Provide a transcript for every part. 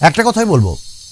একটা কথাই বলব,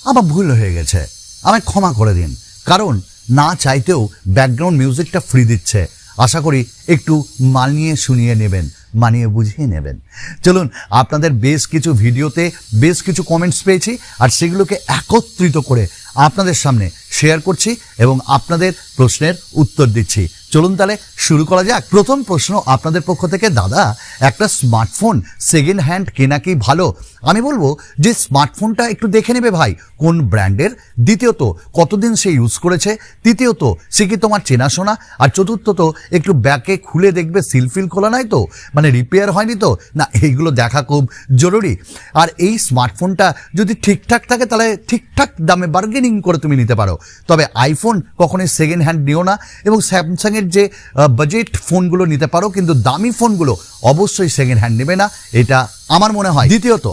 আমার ভুল হয়ে গেছে। আমায় ক্ষমা করে দিন, কারণ না চাইতেও ব্যাকগ্রাউন্ড মিউজিকটা ফ্রি দিচ্ছে। আশা করি একটু মানিয়ে শুনিয়ে নেবেন, মানিয়ে বুঝিয়ে নেবেন। চলুন, আপনাদের বেশ কিছু ভিডিওতে বেশ কিছু কমেন্টস পেয়েছি, আর সেগুলোকে একত্রিত করে আপনাদের সামনে শেয়ার করছি এবং আপনাদের প্রশ্নের উত্তর দিচ্ছি। চলুন তাহলে শুরু করা যাক। প্রথম প্রশ্ন আপনাদের পক্ষ থেকে, দাদা, একটা স্মার্টফোন সেকেন্ড হ্যান্ড কেনা কি ভালো? আমি বলব যে স্মার্টফোনটা একটু দেখে নেবে ভাই। কোন ব্র্যান্ডের? দ্বিতীয়ত, কতদিন সে ইউজ করেছে? তৃতীয়ত, সে কি তোমার চেনাশোনা? আর চতুর্থত, একটু ব্যাকে খুলে দেখবে সিলফিল খোলা নাই তো? মানে রিপেয়ার হয়নি তো? না, এইগুলো দেখা খুব জরুরি। আর এই স্মার্টফোনটা যদি ঠিকঠাক থাকে, তাহলে ঠিকঠাক দামে বার্গেনিং করে তুমি নিতে পারো। তবে আইফোন কখনোই সেকেন্ড হ্যান্ড নিও না। এবং স্যামসাংয়ের যে বাজেট ফোনগুলো নিতে পারো, কিন্তু দামি ফোনগুলো অবশ্যই সেকেন্ড হ্যান্ড নেবে না। এটা আমার মনে হয়। দ্বিতীয়ত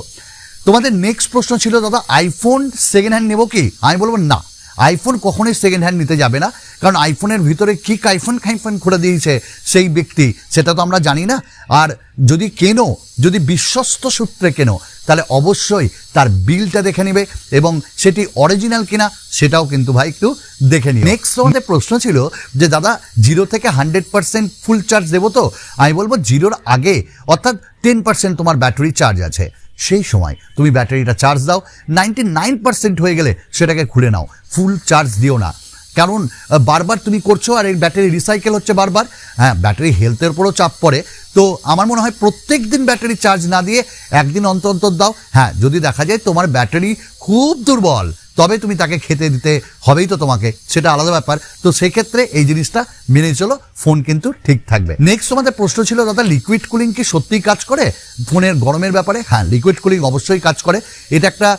তোমাদের নেক্সট প্রশ্ন ছিল, দাদা আইফোন সেকেন্ড হ্যান্ড নেব কি? আমি বলব, না। আইফোন কখনোই সেকেন্ড হ্যান্ড নিতে যাবে না। কারণ আইফোনের ভিতরে কি আইফোন খাইফোন করে দিয়েছে সেই ব্যক্তি, সেটা তো আমরা জানি না। আর যদি কেনো, যদি বিশ্বস্ত সূত্রে কেনো, তাহলে অবশ্যই তার বিলটা দেখে নেবে এবং সেটি অরিজিনাল কিনা, সেটাও কিন্তু ভাই একটু দেখে নিই নেক্সট আমাদের প্রশ্ন ছিল যে, দাদা জিরো থেকে হান্ড্রেড পার্সেন্ট ফুল চার্জ দেবো তো? আমি বলব জিরোর আগে, অর্থাৎ টেন পার্সেন্ট তোমার ব্যাটারি চার্জ আছে। সেই সময় তুমি ব্যাটারিটা চার্জ দাও নাইনটি নাইন পার্সেন্ট হয়ে গেলে সেটাকে খুলে নাও ফুল চার্জ দিও না। কারণ বারবার তুমি করছ আর এই ব্যাটারি রিসাইকেল হচ্ছে বারবার। হ্যাঁ ব্যাটারি হেলথের উপরও চাপ পড়ে। তো আমার মনে হয় প্রত্যেক দিন ব্যাটারি চার্জ না দিয়ে একদিন অন্তর অন্তর দাও। হ্যাঁ যদি দেখা যায় তোমার ব্যাটারি খুব দুর্বল তবে তুমি তাকে খেতে দিতে হবেই তো তোমাকে, সেটা আলাদা ব্যাপার। তো সেক্ষেত্রে এই জিনিসটা মেনে চলো, ফোন কিন্তু ঠিক থাকবে। নেক্সট তোমাদের প্রশ্ন ছিল, দাদা লিকুইড কুলিং কি সত্যিই কাজ করে? ফোনের গরমের ব্যাপারে? হ্যাঁ লিকুইড কুলিং অবশ্যই কাজ করে। এটা একটা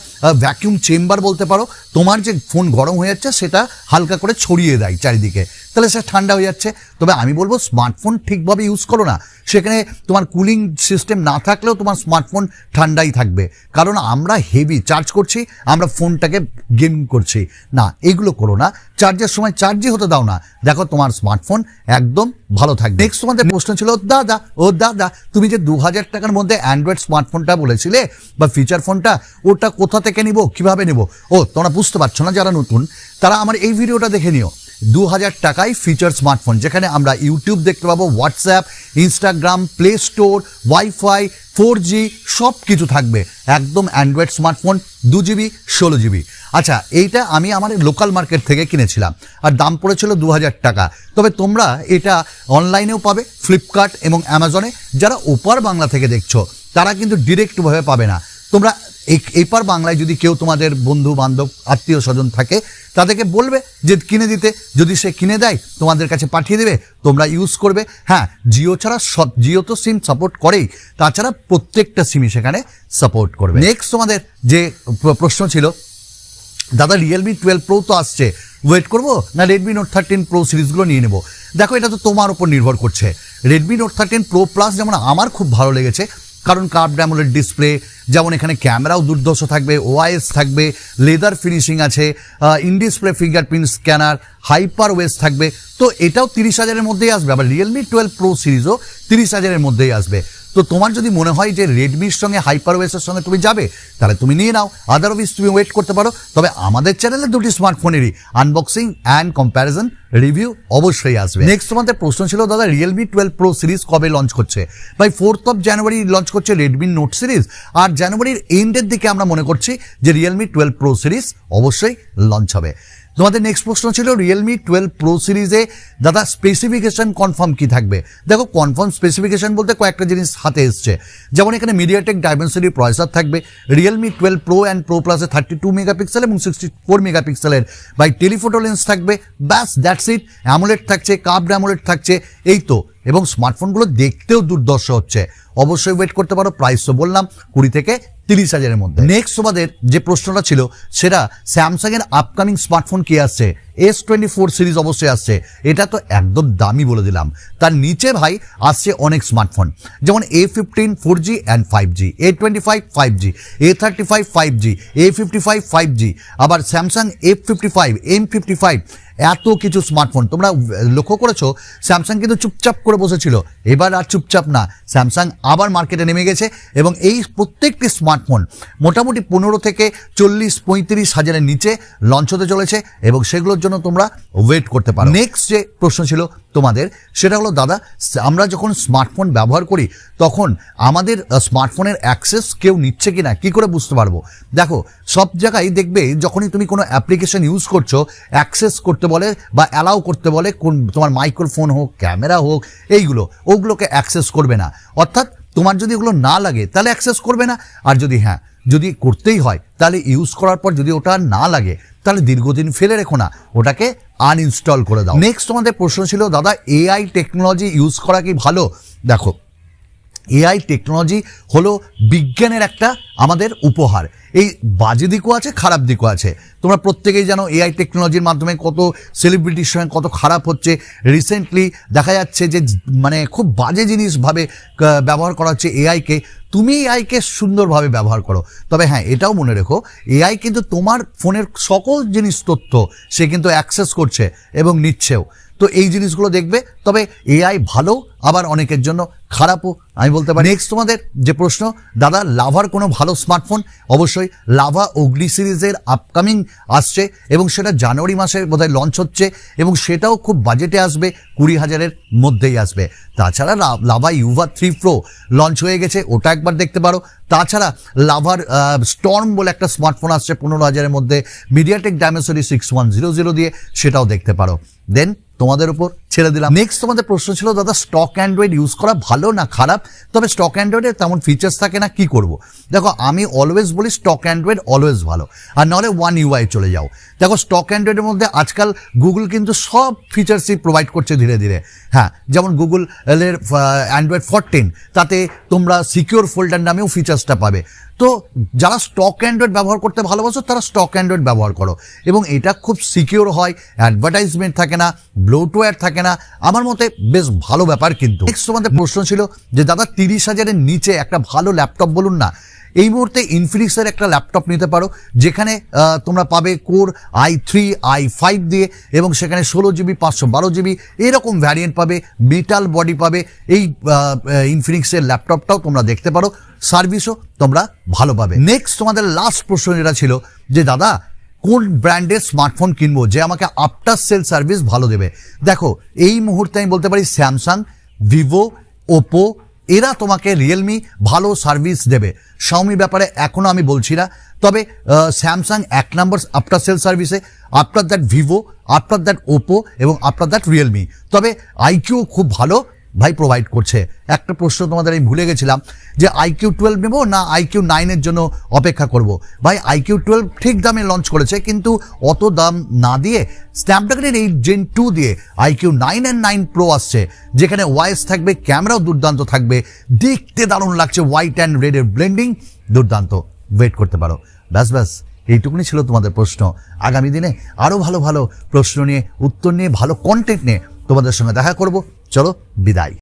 ভ্যাকিউম চেম্বার বলতে পারো। তোমার যে ফোন গরম হয়ে যাচ্ছে, সেটা হালকা করে ছড়িয়ে দেয় চারিদিকে। তাহলে সে ঠান্ডা হয়ে যাচ্ছে। তবে আমি বলব স্মার্টফোন ঠিকভাবে ইউজ করো না। সেখানে তোমার কুলিং সিস্টেম না থাকলেও তোমার স্মার্টফোন ঠান্ডাই থাকবে। কারণ আমরা হেভি চার্জ করছি আমরা ফোনটাকে গেমিং করছি। না এগুলো করো না। চার্জের সময় চার্জই হতে দাও না। দেখো তোমার স্মার্টফোন একদম ভালো থাকবে। নেক্সট তোমাদের প্রশ্ন ছিল দাদা ও দাদা তুমি যে দু হাজার টাকার মধ্যে অ্যান্ড্রয়েড স্মার্টফোনটা বলেছিলে বা ফিচার ফোনটা ওটা কোথা থেকে নিব? কীভাবে নিব? ও তোমরা বুঝতে পারছ না যারা নতুন তারা আমার এই ভিডিওটা দেখে নিও। দু হাজার টাকায় ফিচার স্মার্টফোন যেখানে আমরা ইউটিউব দেখতে পাবো WhatsApp Instagram Play Store wifi four G সব কিছু থাকবে। একদম অ্যান্ড্রয়েড স্মার্টফোন দু জিবি ষোলো জিবি আচ্ছা এইটা আমি আমার লোকাল মার্কেট থেকে কিনেছিলাম, আর দাম পড়েছিল দু হাজার টাকা। তবে তোমরা এটা অনলাইনেও পাবে ফ্লিপকার্ট এবং অ্যামাজনে যারা ওপার বাংলা থেকে দেখছ, তারা কিন্তু ডিরেক্টভাবে পাবে না। তোমরা এই- এপার বাংলায় যদি কেউ তোমাদের বন্ধু, বান্ধব, আত্মীয় স্বজন থাকে, তাদেরকে বলবে যে কিনে দিতে। যদি সে কিনে দেয়, তোমাদের কাছে পাঠিয়ে দেবে, তোমরা ইউজ করবে। হ্যাঁ জিও ছাড়া সব জিও তো সিম সাপোর্ট করেই। তাছাড়া প্রত্যেকটা সিমই সেখানে সাপোর্ট করবে। নেক্সট তোমাদের যে প্রশ্ন ছিল, দাদা রিয়েলমি টুয়েলভ প্রো তো আসছে। ওয়েট করব না রেডমি নোট থার্টিন প্রো সিরিজগুলো নিয়ে নেব? দেখো, এটা তো তোমার উপর নির্ভর করছে। Redmi Note thirteen Pro Plus যেমন আমার খুব ভালো লেগেছে, কারণ কার্ভ ড্যামোলের ডিসপ্লে যেমন এখানে ক্যামেরাও দুর্ধর্ষ থাকবে ওআইএস থাকবে, লেদার ফিনিশিং আছে in display fingerprint scanner hyper OS থাকবে। তো এটাও তিরিশ হাজারের মধ্যেই আসবে, আবার রিয়েলমি টুয়েলভ প্রো সিরিজও তিরিশ হাজারের মধ্যেই আসবে। তো তোমার যদি মনে হয় যে রেডমির সঙ্গে হাইপার ওয়েসের সঙ্গে তুমি যাবে, তাহলে তুমি নিয়ে নাও। আদারওয়াইজ তুমি ওয়েট করতে পারো। তবে আমাদের চ্যানেলে দুটি স্মার্টফোনেরই আনবক্সিং অ্যান্ড কম্প্যারিজন রিভিউ অবশ্যই আসবে। নেক্সট তোমাদের প্রশ্ন ছিল, দাদা রিয়েলমি টুয়েলভ প্রো সিরিজ কবে লঞ্চ করছে? ভাই ফোর্থ অফ জানুয়ারি লঞ্চ করছে রেডমি নোট সিরিজ আর জানুয়ারির এন্ডের দিকে আমরা মনে করছি যে রিয়েলমি টুয়েলভ প্রো সিরিজ অবশ্যই লঞ্চ হবে। তোমাদের নেক্সট প্রশ্ন ছিল রিয়েলমি টুয়েলভ প্রো সিরিজে দাদা স্পেসিফিকেশন কনফার্ম কি থাকবে? দেখো কনফার্ম স্পেসিফিকেশন বলতে কয়েকটা জিনিস হাতে এসছে। যেমন এখানে মিডিয়াটেক ডাইমেনসিটি প্রসেসর থাকবে Realme twelve Pro and Pro প্লাসে থার্টি টু মেগাপিক্সেল এবং সিক্সটি ফোর মেগাপিক্সেলের বাই টেলিফোটো লেন্স থাকবে, ব্যাস দ্যাটস ইট অ্যামোলেট থাকছে কাপড অ্যামোলেট থাকছে, এই তো। এবং স্মার্টফোনগুলো দেখতেও দুর্দর্শ হচ্ছে। অবশ্যই ওয়েট করতে পারো প্রাইস তো বললাম, কুড়ি থেকে তিরিশ হাজারের মধ্যে। নেক্সট তোমাদের যে প্রশ্নটা ছিল, সেটা স্যামসাংয়ের আপকামিং স্মার্টফোন কি আসছে? এস টোয়েন্টি ফোর সিরিজ অবশ্যই আসছে। এটা তো একদম দামি বলে দিলাম। তার নিচে ভাই আসছে অনেক স্মার্টফোন যেমন A fifteen four G and five G A twenty five five G A thirty five five G A fifty five five G আবার Samsung F fifty five M fifty five এত কিছু স্মার্টফোন তোমরা লক্ষ্য করেছ? Samsung কিন্তু চুপচাপ করে বসেছিল। এবার আর চুপচাপ না। স্যামসাং আবার মার্কেটে নেমে গেছে এবং এই প্রত্যেকটি স্মার্টফোন মোটামুটি পনেরো থেকে চল্লিশ পঁয়ত্রিশ হাজারের নিচে লঞ্চ হতে চলেছে এবং সেগুলোর জন্য তোমরা ওয়েট করতে পারো। নেক্সট যে প্রশ্ন ছিল তোমাদের, সেটা হলো, দাদা, আমরা যখন স্মার্টফোন ব্যবহার করি, তখন আমাদের স্মার্টফোনের অ্যাক্সেস কেউ নিচ্ছে কিনা? কি করে বুঝতে পারব? দেখো, সব জায়গায় দেখবে, যখনই তুমি কোনো অ্যাপ্লিকেশন ইউজ করছ অ্যাক্সেস করতে বলে বা অ্যালাউ করতে বলে, কোন, তোমার মাইক্রোফোন হোক ক্যামেরা হোক, এইগুলো, ওগুলোকে অ্যাক্সেস করবে না। অর্থাৎ, তোমার যদি ওগুলো না লাগে, তাহলে অ্যাক্সেস করবে না। আর যদি হ্যাঁ যদি করতেই হয়, তাহলে ইউজ করার পর যদি ওটা না লাগে তাহলে দীর্ঘদিন ফেলে রেখো না, ওটাকে আনইনস্টল করে দাও। নেক্সট তোমাদের প্রশ্ন ছিল, দাদা এআই টেকনোলজি ইউজ করা কি ভালো? দেখো এআই টেকনোলজি হলো বিজ্ঞানের একটা আমাদের উপহার। এই বাজে দিকও আছে, খারাপ দিকও আছে। তোমরা প্রত্যেকেই জানো এআই টেকনোলজির মাধ্যমে কত সেলিব্রিটির সঙ্গে কত খারাপ হচ্ছে। রিসেন্টলি দেখা যাচ্ছে যে মানে খুব বাজে জিনিসভাবে ব্যবহার করা হচ্ছে এআইকে তুমি এআইকে সুন্দরভাবে ব্যবহার করো। তবে হ্যাঁ এটাও মনে রেখো এআই কিন্তু তোমার ফোনের সকল জিনিস তথ্য সে কিন্তু অ্যাক্সেস করছে এবং নিচ্ছেও। তো এই জিনিসগুলো দেখবে, তবে এআই ভালো, আবার অনেকের জন্য খারাপও, আমি বলতে পারি। নেক্সট তোমাদের যে প্রশ্ন, দাদা, লাভার কোনো ভালো স্মার্টফোন অবশ্যই, লাভা অগ্নি সিরিজের আপকামিং আসছে এবং সেটা জানুয়ারি মাসে বোধহয় লঞ্চ হচ্ছে এবং সেটাও খুব বাজেটে আসবে, কুড়ি হাজারের মধ্যেই আসবে। তাছাড়া Lava Yuva three Pro launch হয়ে গেছে, ওটা একবার দেখতে পারো। তাছাড়া লাভার স্টর্ম বলে একটা স্মার্টফোন আসছে পনেরো হাজারের মধ্যে। MediaTek Dimensity six one zero zero দিয়ে সেটাও দেখতে পারো। দেন তোমাদের উপর ছেড়ে দিলাম। নেক্সট তোমাদের প্রশ্ন ছিল, দাদা স্টক অ্যান্ড্রয়েড ইউজ করা ভালো না খারাপ? তবে স্টক অ্যান্ড্রয়েডের তেমন ফিচার্স থাকে না, কি করব? দেখো, আমি অলওয়েজ বলি স্টক অ্যান্ড্রয়েড অলওয়েজ ভালো। আর নাহলে ওয়ান ইউআই চলে যাও। দেখো স্টক অ্যান্ড্রয়েডের মধ্যে আজকাল গুগল কিন্তু সব ফিচার্সই প্রোভাইড করছে ধীরে ধীরে। হ্যাঁ যেমন গুগল এর অ্যান্ড্রয়েড ফোরটিন তাতে তোমরা সিকিউর ফোল্ডার নামেও ফিচার্সটা পাবে। তো যারা স্টক অ্যান্ড্রয়েড ব্যবহার করতে ভালোবাসো, তারা স্টক অ্যান্ড্রয়েড ব্যবহার করো। এবং এটা খুব সিকিউর হয় অ্যাডভার্টাইজমেন্ট থাকে না ব্লোটওয়্যার থাকে না। আমার মতে বেশ ভালো ব্যাপার কিন্তু। নেক্সট তোমাদের প্রশ্ন ছিল যে, দাদা, তিরিশ হাজারের নিচে একটা ভালো ল্যাপটপ বলুন না। এই মুহূর্তে ইনফিনিক্সের একটা ল্যাপটপ নিতে পারো, যেখানে তোমরা পাবে core I three I five দিয়ে এবং সেখানে ষোলো জিবি পাঁচশো বারো জিবি এরকম ভ্যারিয়েন্ট পাবে মেটাল বডি পাবে। এই ইনফিনিক্সের ল্যাপটপটাও তোমরা দেখতে পারো। সার্ভিসও তোমরা ভালো পাবে। নেক্সট তোমাদের লাস্ট প্রশ্ন যেটা ছিল যে, দাদা কোন ব্র্যান্ডের স্মার্টফোন কিনবো যে আমাকে আফটার সেল সার্ভিস ভালো দেবে? দেখো, এই মুহূর্তে আমি বলতে পারি স্যামসাং ভিভো ওপো এরা তোমাকে রিয়েলমি ভালো সার্ভিস দেবে। শাওমি ব্যাপারে এখনও আমি বলছি না, তবে স্যামসাং এক নম্বর আফটার সেল সার্ভিসে after that Vivo after that Oppo এবং আফটার দ্যাট রিয়েলমি তবে আইকিউ খুব ভালো ভাই প্রোভাইড করছে। একটা প্রশ্ন তোমাদের আমি ভুলে গেছিলাম যে আইকিউ টুয়েলভ নেব না আইকিউ নাইনের জন্য অপেক্ষা করব? ভাই আইকিউ টুয়েলভ ঠিক দামে লঞ্চ করেছে কিন্তু অত দাম না দিয়ে স্ন্যাপড্রাগনের এই জেন টু দিয়ে iQOO nine and nine Pro আসছে, যেখানে ওয়াইস থাকবে ক্যামেরাও দুর্দান্ত থাকবে, দেখতে দারুণ লাগছে হোয়াইট অ্যান্ড রেডের ব্লেন্ডিং দুর্দান্ত। ওয়েট করতে পারো। ব্যাস ব্যাস, এইটুকুনি ছিল তোমাদের প্রশ্ন। আগামী দিনে আরও ভালো ভালো প্রশ্ন নিয়ে, উত্তর নিয়ে, ভালো কন্টেন্ট নিয়ে তোমাদের সঙ্গে দেখা করব। চলো বিদায়।